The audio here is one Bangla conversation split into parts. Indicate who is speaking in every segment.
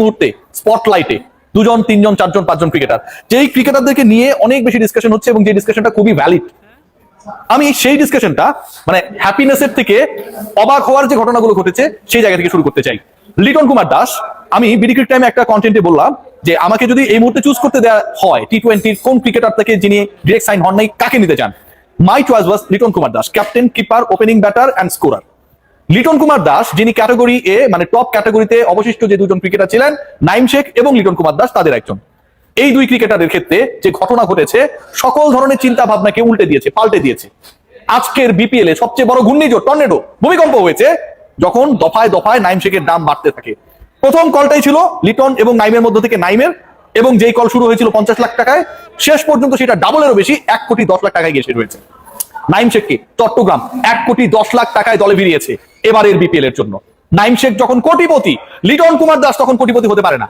Speaker 1: মুহূর্তে স্পটলাইটে দুজন, তিনজন, চারজন, পাঁচজন ক্রিকেটার যেই ক্রিকেটারদেরকে নিয়ে অনেক বেশি ডিসকাশন হচ্ছে এবং যে ডিসকাশনটা খুবই ভ্যালিড আমি সেই ডিসকাশনটা মানে হ্যাপিনেসের থেকে অবাক হওয়ার যে ঘটনাগুলো ঘটেছে, সেই জায়গা থেকে শুরু করতে চাই। লিটন কুমার দাস, আমি বিডিক্রিক টাইমে একটা কন্টেন্টে বললাম যে, আমাকে যদি এই মুহূর্তে চুজ করতে দেওয়া হয় টি টোয়েন্টির কোন ক্রিকেটার থেকে যিনি ডিরেক্ট সাইন হন নাই, কাকে নিতে চান? My choice was Liton Kumar Das captain keeper opening batter and scorer Liton Kumar Das, যিনি ক্যাটাগরি এ মানে টপ ক্যাটাগরিতে অবশিষ্ট যে দুজন ক্রিকেটার ছিলেন, নাইম শেখ এবং লিটন কুমার দাস তাদের একজন। এই দুই ক্রিকেটারের ক্ষেত্রে যে ঘটনা ঘটেছে, সকল ধরনের চিন্তা ভাবনাকে উল্টে দিয়েছে, পাল্টে দিয়েছে। আজকের বিপিএল এ সবচেয়ে বড় ঘূর্ণিঝড় টর্নেডো ভূমিকম্প হয়েছে, যখন দফায় দফায় নাইম শেখের দাম বাড়তে থাকে। প্রথম কলটাই ছিল লিটন এবং নাইমের মধ্য থেকে নাইমের, এবং যেই কল শুরু হয়েছিল পঞ্চাশ লাখ টাকায়, শেষ পর্যন্ত সেটা ডাবলেরও বেশি, এক কোটি দশ লাখ টাকায় গিয়ে শেষ হয়েছে নাইম শেখকে চট্টগ্রাম এক কোটি দশ লাখ টাকায় দলে ভিড়িয়েছে এবারের বিপিএল এর জন্য। নাইম শেখ যখন কোটিপতি, লিটন কুমার দাস তখন কোটিপতি হতে পারে না।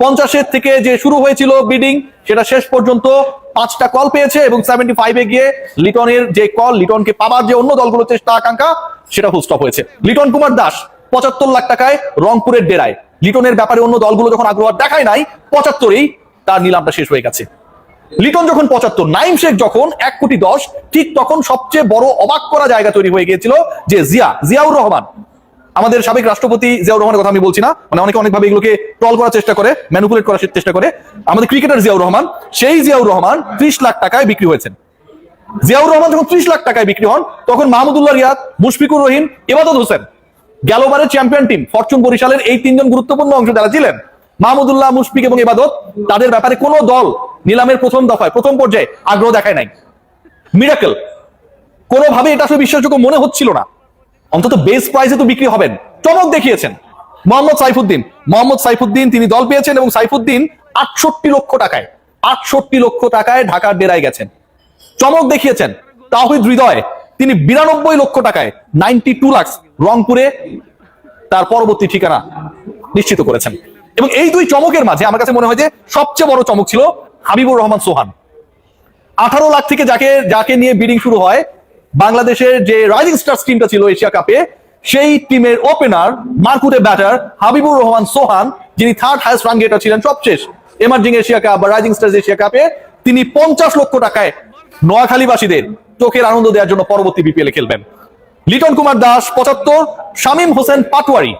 Speaker 1: পঞ্চাশের থেকে যে শুরু হয়েছিল বিডিং সেটা শেষ পর্যন্ত পাঁচটা কল পেয়েছে এবং সেভেন্টি ফাইভে গিয়ে লিটনের যে কল লিটনকে পাবার যে অন্য দলগুলো চেষ্টা, আকাঙ্ক্ষা, সেটা ফুল স্টপ হয়েছে। লিটন কুমার দাস পঁচাত্তর লাখ টাকায় রংপুরের ডেরায়। লিটনের ব্যাপারে অন্য দলগুলো যখন আগ্রহ দেখায় নাই, পঁচাত্তরেই তার নিলামটা শেষ হয়ে গেছে। লিটন যখন পঁচাত্তর, নাইম শেখ যখন এক কোটি দশ, ঠিক তখন সবচেয়ে বড় অবাক করা জায়গা তৈরি হয়ে গিয়েছিল যে জিয়া, জিয়াউর রহমান। আমাদের সাবেক রাষ্ট্রপতি জিয়াউর রহমানের কথা আমি বলছি না মানে অনেকে অনেকভাবে এগুলোকে ট্রল করার চেষ্টা করে ম্যানুপুলেট করার চেষ্টা করে। আমাদের ক্রিকেটার জিয়াউর রহমান, সেই জিয়াউর রহমান ত্রিশ লাখ টাকায় বিক্রি হয়েছেন। জিয়াউর রহমান যখন ত্রিশ লাখ টাকায় বিক্রি হন, তখন মাহমুদুল্লাহ রিয়াদ, মুশফিকুর রহিম এবাদত হোসেন গেলবারের চ্যাম্পিয়ন টিম ফরচুন বরিশালের এই তিনজন গুরুত্বপূর্ণ অংশ যারা ছিলেন, মাহমুদুল্লাহ, মুশফিক এবং ইবাদত, তাদের ব্যাপারে কোনো দল নিলামের প্রথম দফায়, প্রথম পর্যায়ে আগ্রহ দেখায় নাই। মিরাকেল কোনোভাবে এটা আসলে বিশ্বাসযোগ্য মনে হচ্ছিল না। অন্তত বেস প্রাইসে তো বিক্রি হবেন। চমক দেখিয়েছেন। মোহাম্মদ সাইফুদ্দিন। মোহাম্মদ সাইফুদ্দিন, তিনি দল পেয়েছেন এবং সাইফুদ্দিন আটষট্টি লক্ষ টাকায়, আটষট্টি লক্ষ টাকায় ঢাকার ডেরায় গেছেন। চমক দেখিয়েছেন। তাহিদ হৃদয়, তিনি বিরানব্বই লক্ষ টাকায় নাইনটি টু লাক্স রংপুরে তার পরবর্তী ঠিকানা নিশ্চিত করেছেন। এবং এই দুই চমকের মাঝে আমার কাছে মনে হয় যে সবচেয়ে বড় চমক ছিল হাবিবুর রহমান সোহান। আঠারো লাখ থেকে যাকে যাকে নিয়ে বিডিং শুরু হয়, বাংলাদেশের যে রাইজিং স্টার্স টিমটা ছিল এশিয়া কাপে সেই টিমের ওপেনার মার্কুটে ব্যাটার হাবিবুর রহমান সোহান, যিনি থার্ড হাইস্ট রান গেটার ছিলেন সবশেষ এমার্জিং এশিয়া কাপ বা রাইজিং স্টার্স এশিয়া কাপে তিনি পঞ্চাশ লক্ষ টাকায় নোয়াখালীবাসীদের চোখের আনন্দ দেওয়ার জন্য পরবর্তী বিপিএল খেলবেন। লিটন কুমার দাস, পঁচাত্তর, শামীম হোসেন পাটোয়ারি,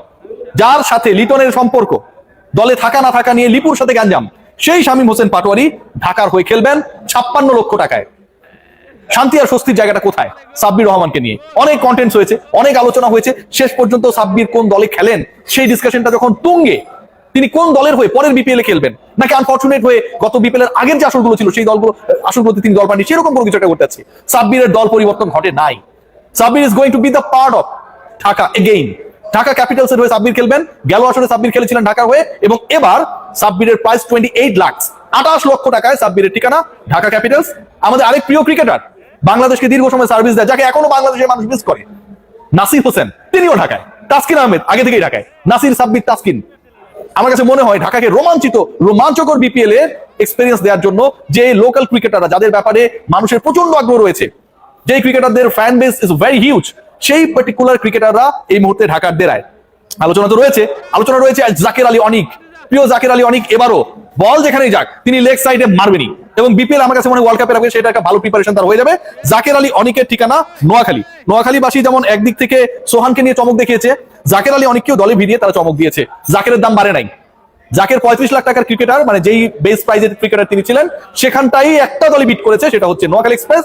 Speaker 1: যার সাথে লিটনের সম্পর্ক, দলে থাকা না থাকা নিয়ে লিপুর সাথে গ্যাঞ্জাম। সেই শামীম হোসেন পাটোয়ারি ঢাকার হয়ে খেলবেন ছাপ্পান্ন লক্ষ টাকায়। শান্তি আর স্বস্তির জায়গাটা কোথায়? সাব্বির রহমানকে নিয়ে। অনেক কন্টেন্টস হয়েছে, অনেক আলোচনা হয়েছে। শেষ পর্যন্ত সাব্বির কোন দলে খেলেন? সেই ডিসকাশনটা যখন তুঙ্গে, তিনি কোন দলের হয়ে পরের বিপিএল এ খেলবেন? নাকি আনফর্চুনেট হয়ে গত বিপিএল এর আগের যে আসলগুলো ছিল, সেই দলগুলো আসলগুলোতে তিনি দল পাননি, সেরকম কোনো কিছু একটা করতে সাব্বিরের দল পরিবর্তন ঘটে নাই। Sabbir is going to be the part of Dhaka again Dhaka capitals এর হয়ে সাব্বির খেলবেন। গেল আসলে সাব্বির খেলেছিলেন ঢাকা হয়ে এবং এবার সাব্বিরের প্রাইস টোয়েন্টি এইট লাখ আঠাশ লক্ষ টাকায় সাব্বিরের ঠিকানা ঢাকা ক্যাপিটালস। আমাদের আরেক প্রিয় ক্রিকেটার বাংলাদেশকে দীর্ঘ সময় সার্ভিস দেয়, যাকে এখনও বাংলাদেশের মানুষ মিস করে। নাসির হোসেন, তিনিও ঢাকায়। তাসকিন আহমেদ, আগে থেকেই ঢাকায়। নাসির, সাব্বির, তাসকিন। আমার কাছে মনে হয় ঢাকাকে রোমাঞ্চিত, রোমাঞ্চকর বিপিএল এর এক্সপিরিয়েন্স দেওয়ার জন্য যে লোকাল ক্রিকেটাররা যাদের ব্যাপারে মানুষের প্রচণ্ড আগ্রহ রয়েছে যে ক্রিকেটারদের fan base is very huge সেই পার্টিকুলার ক্রিকেটাররা এই মুহূর্তে ঢাকার ডেরায় আলোচনা তো রয়েছে, আলোচনা রয়েছে জাকের আলী অনিক। প্রিয় জাকের আলী অনিক, এবারও বল যেখানেই যাক, তিনি লেগ সাইডে মারবেনি এবং বিপিএল আমার কাছে মনে হয় ওয়ার্ল্ড কাপের আগে সেটা একটা ভালো প্রিপারেশন তার হয়ে যাবে। জাকের আলী অনিকের ঠিকানা নোয়াখালী। নোয়াখালীবাসী যেমন একদিক থেকে সোহানকে নিয়ে চমক দেখিয়েছে, জাকের আলী অনেককেও দলে ভিড়িয়ে তারা চমক দিয়েছে। জাকেরের দাম বাড়ে নাই। জাকের পঁয়ত্রিশ লাখ টাকার ক্রিকেটার মানে যেই বেস প্রাইজের ক্রিকেটার তিনি ছিলেন, সেখানটাই একটা দলে বিট করেছে, সেটা হচ্ছে নোয়াখালী এক্সপ্রেস